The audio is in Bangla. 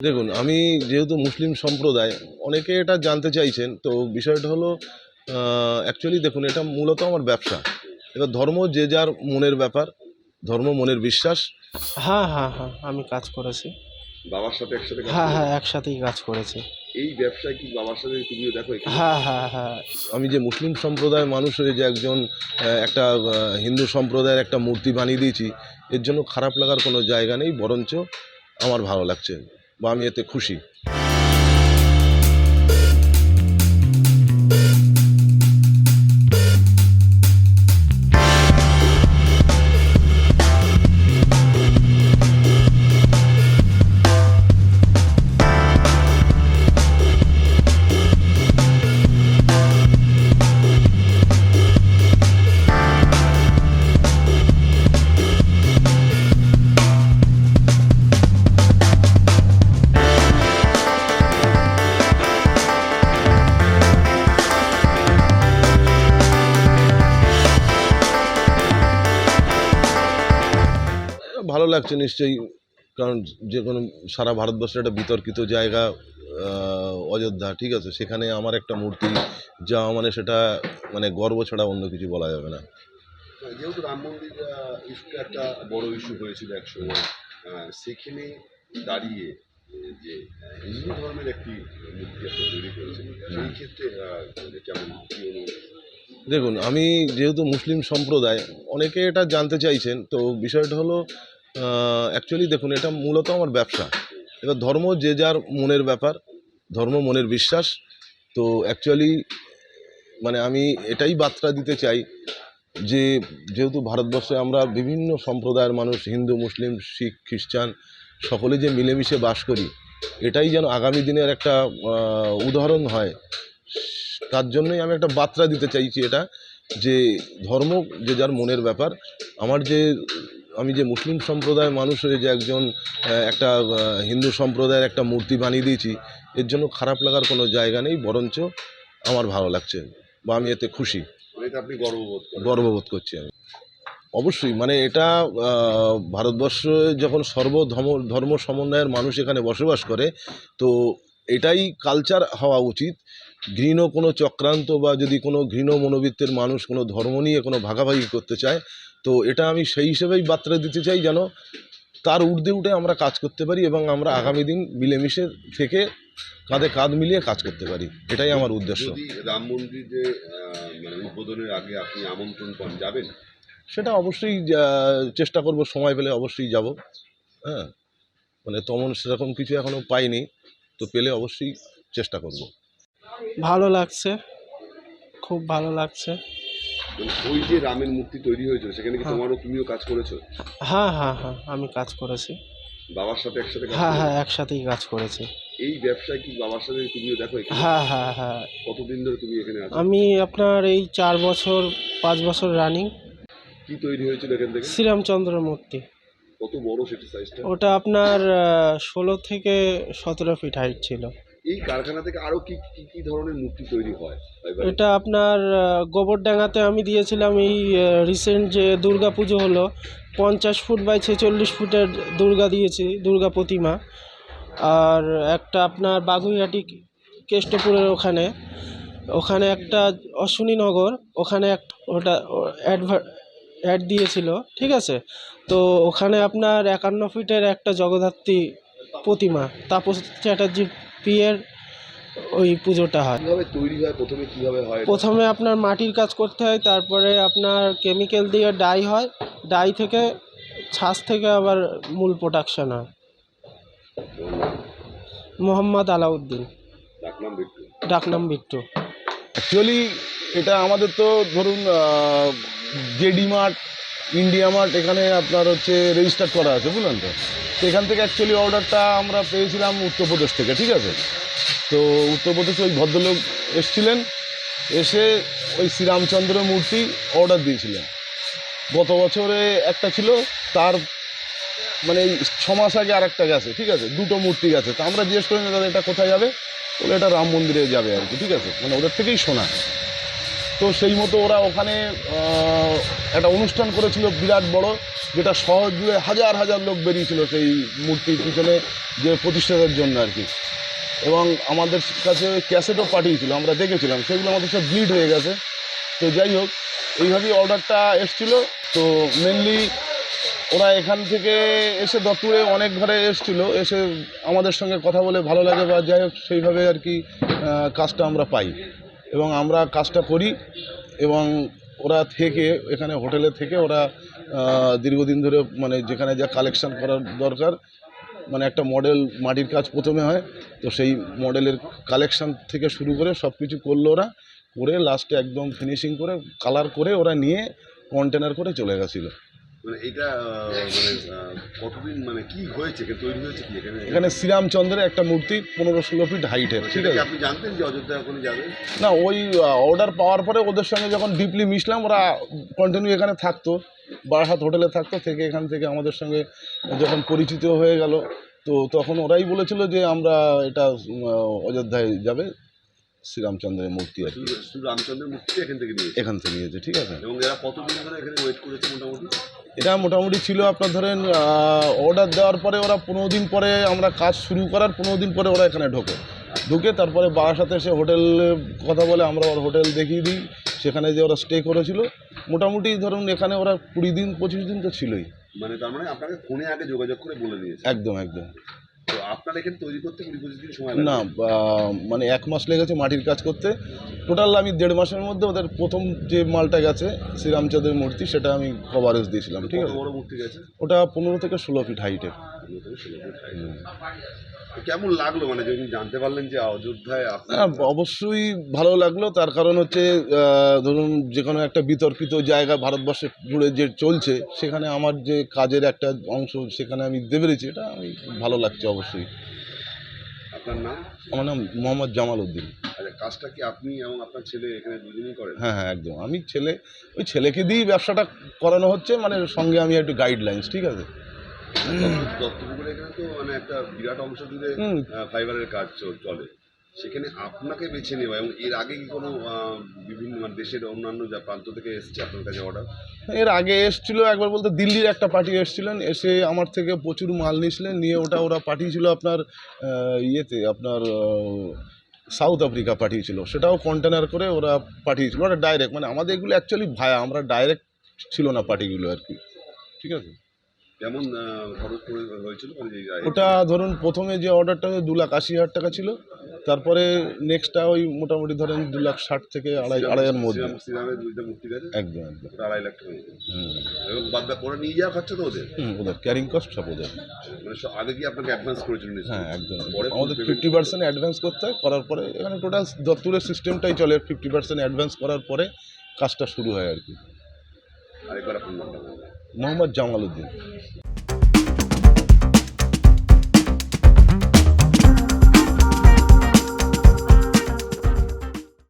দেখুন আমি যেহেতু মুসলিম সম্প্রদায় অনেকে এটা জানতে চাইছেন। তো বিষয়টা হলো অ্যাকচুয়ালি দেখুন এটা মূলত আমার ব্যবসা। এবার ধর্ম যে যার মনের ব্যাপার ধর্ম মনের বিশ্বাস। হ্যাঁ হ্যাঁ হ্যাঁ আমি কাজ করেছি। বাবার সাথে একসাথে হ্যাঁ হ্যাঁ একসাথেই কাজ করেছি। এই ব্যবসায় কি বাবার সাথে তুমিও দেখো হ্যাঁ হ্যাঁ হ্যাঁ। আমি যে মুসলিম সম্প্রদায়ের মানুষ হয়ে যে একজন একটা হিন্দু সম্প্রদায়ের একটা মূর্তি বানিয়ে দিয়েছি এর জন্য খারাপ লাগার কোনো জায়গা নেই বরঞ্চ আমার ভালো লাগছে। বা আমি এতে খুশি। লাগছে নিশ্চয়ই কারণ যে কোনো সারা ভারতবর্ষের একটা বিতর্কিত জায়গা অযোধ্যা ঠিক আছে? সেখানে আমার একটা মূর্তি যাওয়া মানে সেটা মানে গর্ব ছাড়া অন্য কিছু বলা যাবে না। যেহেতু রাম মন্দির ইস্যুটা একটা বড় ইস্যু হয়েছিল একসময় সেখানে দাঁড়িয়ে যে হিন্দু ধর্মের একটি মূর্তি আপনি তৈরি করেছেন সেই ক্ষেত্রে মানে কেমন কি দেখুন আমি যেহেতু মুসলিম সম্প্রদায় অনেকে এটা জানতে চাইছেন তো বিষয়টা হলো অ্যাকচুয়ালি দেখুন, এটা মূলত আমার ব্যবসা। এবার ধর্ম যে যার মনের ব্যাপার, ধর্ম মনের বিশ্বাস, তো অ্যাকচুয়ালি মানে আমি এটাই বার্তা দিতে চাই যে, যেহেতু ভারতবর্ষে আমরা বিভিন্ন সম্প্রদায়ের মানুষ, হিন্দু, মুসলিম, শিখ, খ্রিস্টান, সকলে যে মিলেমিশে বাস করি, এটাই যেন আগামী দিনের একটা উদাহরণ হয়। তার জন্যই আমি একটা বার্তা দিতে চাইছি এটা, যে ধর্ম যে যার মনের ব্যাপার, আমার যে আমি যে মুসলিম সম্প্রদায়ের মানুষ হয়ে যে একজন একটা হিন্দু সম্প্রদায়ের একটা মূর্তি বানিয়ে দিয়েছি এর জন্য খারাপ লাগার কোনো জায়গা নেই বরঞ্চ আমার ভালো লাগছে বা আমি এতে খুশি। এটা আপনি গর্ববোধ গর্ববোধ করছি আমি। অবশ্যই মানে এটা ভারতবর্ষে যখন সর্বধর্ম ধর্ম সমন্বয়ের মানুষ এখানে বসবাস করে তো এটাই কালচার হওয়া উচিত। ঘৃণ কোনো চক্রান্ত বা যদি কোনো ঘৃণ মনোবৃত্তের মানুষ কোনো ধর্ম নিয়ে কোনো ভাগাভাগি করতে চায় তো এটা আমি সেই হিসেবেই বার্তা দিতে চাই যেন তার ঊর্ধ্বে উঠে আমরা কাজ করতে পারি এবং আমরা আগামী দিন মিলেমিশে থেকে কাঁধে কাঁধ মিলিয়ে কাজ করতে পারি। এটাই আমার উদ্দেশ্য। রাম মন্দিরে আহ, মানে উদ্বোধনের আগে আপনি আমন্ত্রণ পান যাবেন? সেটা অবশ্যই চেষ্টা করব সময় পেলে অবশ্যই যাব। হ্যাঁ মানে তেমন সেরকম কিছু এখনও পাইনি তো পেলে অবশ্যই চেষ্টা করব। ভালো লাগছে খুব ভালো লাগছে। ওই যে রামের মূর্তি তৈরি হয়েছিল সেখানে কি হ্যাঁ। তোমারও তুমিও কাজ করেছ? হ্যাঁ হ্যাঁ হ্যাঁ আমি কাজ করেছি। বাবার সাথে একসাথে হ্যাঁ হ্যাঁ একসাথেই কাজ করেছি। এই ব্যবসায় কি বাবার সাথে তুমিও দেখো? হ্যাঁ হ্যাঁ হ্যাঁ। কতদিন ধরে তুমি এখানে আছো? আমি আপনার এই চার বছর পাঁচ বছর রানিং কি তৈরি হয়েছিল এখান থেকে? শ্রীরামচন্দ্র মূর্তি। কত বড় সেটা সাইজটা ওটা আপনার ষোলো থেকে সতেরো ফিট হাইট ছিল। এই কারখানা থেকে আরও কি কি কি ধরনের মূর্তি তৈরি হয়? এটা আপনার গোবরডাঙ্গাতে আমি দিয়েছিলাম এই রিসেন্ট যে দুর্গা পুজো হলো, পঞ্চাশ ফুট বাই ছেচল্লিশ ফুটের দুর্গা দিয়েছি, দুর্গা প্রতিমা। আর একটা আপনার বাগুইহাটি কেষ্টপুরের ওখানে ওখানে একটা অশ্বিনীনগর ওখানে এক ওটা অ্যাডভার অ্যাড দিয়েছিল, ঠিক আছে? তো ওখানে আপনার একান্ন ফিটের একটা জগদ্ধাত্রী প্রতিমা, তাপস চ্যাটার্জির পিয়ের ওই পুজোটা হয়। কীভাবে তৈরি হয়? প্রথমে কীভাবে হয়? প্রথমে আপনার মাটির কাজ করতে হয় তারপরে আপনার কেমিক্যাল দিয়ে ডাই হয়। ডাই থেকে ছাঁচ থেকে আবার মূল প্রোডাকশন হয়। মোহাম্মদ আলাউদ্দিন। ডাকনাম বিট্টু। ডাকনাম বিট্টু। অ্যাকচুয়ালি এটা আমাদের তো ধরুন জেডি মার্ট ইন্ডিয়া মার্ট এখানে আপনার হচ্ছে রেজিস্টার করা আছে বুঝলেন তো তো? এখান থেকে অ্যাকচুয়ালি অর্ডারটা আমরা পেয়েছিলাম উত্তরপ্রদেশ থেকে, ঠিক আছে? তো উত্তরপ্রদেশে ওই ভদ্রলোক এসছিলেন, এসে ওই শ্রীরামচন্দ্র মূর্তি অর্ডার দিয়েছিলেন। গত বছরে একটা ছিল, তার মানে ছ মাস আগে আর একটা গেছে, ঠিক আছে? দুটো মূর্তি গেছে। তো আমরা জিজ্ঞেস করি না দাদা, এটা কোথায় যাবে? বলে, এটা রাম মন্দিরে যাবে আর কি, ঠিক আছে? মানে ওদের থেকেই শোনা। তো সেই মতো ওরা ওখানে একটা অনুষ্ঠান করেছিল বিরাট বড়, যেটা শহর জুড়ে হাজার হাজার লোক বেরিয়েছিল সেই মূর্তির পিছনে যে প্রতিষ্ঠাতার জন্য আর কি। এবং আমাদের কাছে ক্যাসেটও পাঠিয়েছিল, আমরা দেখেছিলাম, সেগুলো আমাদের সব ব্লিড হয়ে গেছে। তো যাই হোক, এইভাবেই অর্ডারটা এসছিল। তো মেনলি ওরা এখান থেকে এসে দত্তুরে অনেক ঘরে এসছিল, এসে আমাদের সঙ্গে কথা বলে ভালো লাগে বা যাই হোক, সেইভাবে আর কি কাজটা আমরা পাই। এবং আমরা কাজটা করি এবং ওরা থেকে, এখানে হোটেলে থেকে ওরা দীর্ঘদিন ধরে মানে যেখানে যা কালেকশন করার দরকার মানে একটা মডেল মাটির কাজ প্রথমে হয়, তো সেই মডেলের কালেকশন থেকে শুরু করে সব কিছু করল ওরা, করে লাস্টে একদম ফিনিশিং করে কালার করে ওরা নিয়ে কন্টেনার করে চলে গেছিল। মানে এটা মানে কতদিন মানে কি হয়েছে? তৈরি হয়েছে কি এখানে? এখানে শ্রীরামচন্দ্রের একটা মূর্তি পনেরো ষোলো ফিট হাইটের ঠিক আছে? আপনি জানতেন যে অযোধ্যা এখন যাবে? না ওই অর্ডার পাওয়ার পরে ওদের সঙ্গে যখন ডিপলি মিশলাম ওরা কন্টিনিউ এখানে থাকতো বারাহাত হোটেলে থাকতো থেকে এখান থেকে আমাদের সঙ্গে যখন পরিচিত হয়ে গেল তো তখন ওরাই বলেছিল যে আমরা এটা অযোধ্যায় যাবে। শ্রীরামচন্দ্রের মূর্তি আর কি। শুধু মূর্তি এখান থেকে নিয়েছে। এখান থেকে নিয়েছে ঠিক আছে। এবং এরা কতদিন ধরে এখানে ওয়েট করেছে মোটামুটি? এটা মোটামুটি ছিল আপনার ধরেন অর্ডার দেওয়ার পরে ওরা পনেরো দিন পরে আমরা কাজ শুরু করার পনেরো দিন পরে ওরা এখানে ঢোকে। ঢুকে তারপরে বারাসাতে এসে হোটেলে কথা বলে আমরা ওর হোটেল দেখিয়ে দিই। সেখানে যে ওরা স্টে করেছিল। মোটামুটি ধরুন এখানে ওরা কুড়ি দিন পঁচিশ দিন তো ছিলই। মানে তার মানে আপনাকে ফোনে আগে যোগাযোগ করে বলে দিয়েছে। একদম একদম। তো আপনার এখানে তৈরি করতে কুড়ি পঁচিশ দিন সময় না মানে এক মাস লেগেছে মাটির কাজ করতে। টোটাল আমি দেড় মাসের মধ্যে ওদের প্রথম যে মালটা গেছে শ্রীরামচন্দ্রের মূর্তি সেটা আমি কভারেজ দিয়েছিলাম ঠিক আছে? বড় মূর্তি গেছে? ওটা পনেরো থেকে ষোলো ফিট হাইটের তো কেমন লাগল? মানে যখন জানতে পারলেন যে অযোধ্যায় আপনার অবশ্যই ভালো লাগল। তার কারণ হচ্ছে আহ, ধরুন যে কোনো একটা বিতর্কিত জায়গা ভারতবর্ষে জুড়ে যে চলছে সেখানে আমার যে কাজের একটা অংশ সেখানে আমি দিতে পেরেছি। এটা আমি ভালো লাগছে অবশ্যই। আপনার নাম? আমার নাম মোহাম্মদ জামাল উদ্দিন। আচ্ছা কাজটা কি আপনি এবং আপনার ছেলে এখানে দুজনেই করেন? হ্যাঁ হ্যাঁ একদম। আমি ছেলে ওই ছেলেকে দিয়েই ব্যবসাটা করানো হচ্ছে মানে সঙ্গে আমি একটু গাইডলাইন্স ঠিক আছে? দত্তপুকুরে এখানে তো মানে একটা বিরাট অংশ জুড়ে। ফাইবারের কাজ চলে। সেখানে আপনাকে বেছে নেওয়া এবং এর আগে কি কোনো বিভিন্ন মানে দেশের অন্যান্য যা প্রান্ত থেকে এসছে আপনার কাছে অর্ডার এর আগে এসছিল একবার বলতে দিল্লির একটা পার্টি এসছিলেন এসে আমার থেকে প্রচুর মাল নিয়েছিলেন নিয়ে ওটা ওরা পাঠিয়েছিল আপনার ইয়েতে আপনার সাউথ আফ্রিকা পাঠিয়েছিল। সেটাও কন্টেনার করে ওরা পাঠিয়েছিল। ওটা ডাইরেক্ট মানে আমাদের এগুলো অ্যাকচুয়ালি ভায়া আমরা ডাইরেক্ট ছিল না পার্টিগুলো আর কি। ঠিক আছে? কেমন খরচ হয়েছিল? মানে ওটা ধরুন প্রথমে যে অর্ডারটা দু লাখ আশি হাজার টাকা ছিল তারপরে নেক্সটটা ওই মোটামুটি ধরেন দু লাখ ষাট থেকে আড়াই আড়াইয়ের মধ্যে। শ্রীরামের দুইটা মূর্তি একদম একদম। আড়াই লাখ টাকা এবং বাদ বাকি ওরা নিয়ে যাওয়া খরচা তো ওদের। হুম ওদের ক্যারিং কস্ট সব ওদের। মানে আগে কি আপনাকে অ্যাডভান্স করেছিল? হ্যাঁ একদম। আমাদের ফিফটি পার্সেন্ট অ্যাডভান্স করতে হয় করার পরে এখানে টোটাল দত্তুরের সিস্টেমটাই চলে। ফিফটি পার্সেন্ট অ্যাডভান্স করার পরে কাজটা শুরু হয় আর কি। আরেকবার আপনার। মোহাম্মদ জামাল উদ্দিন।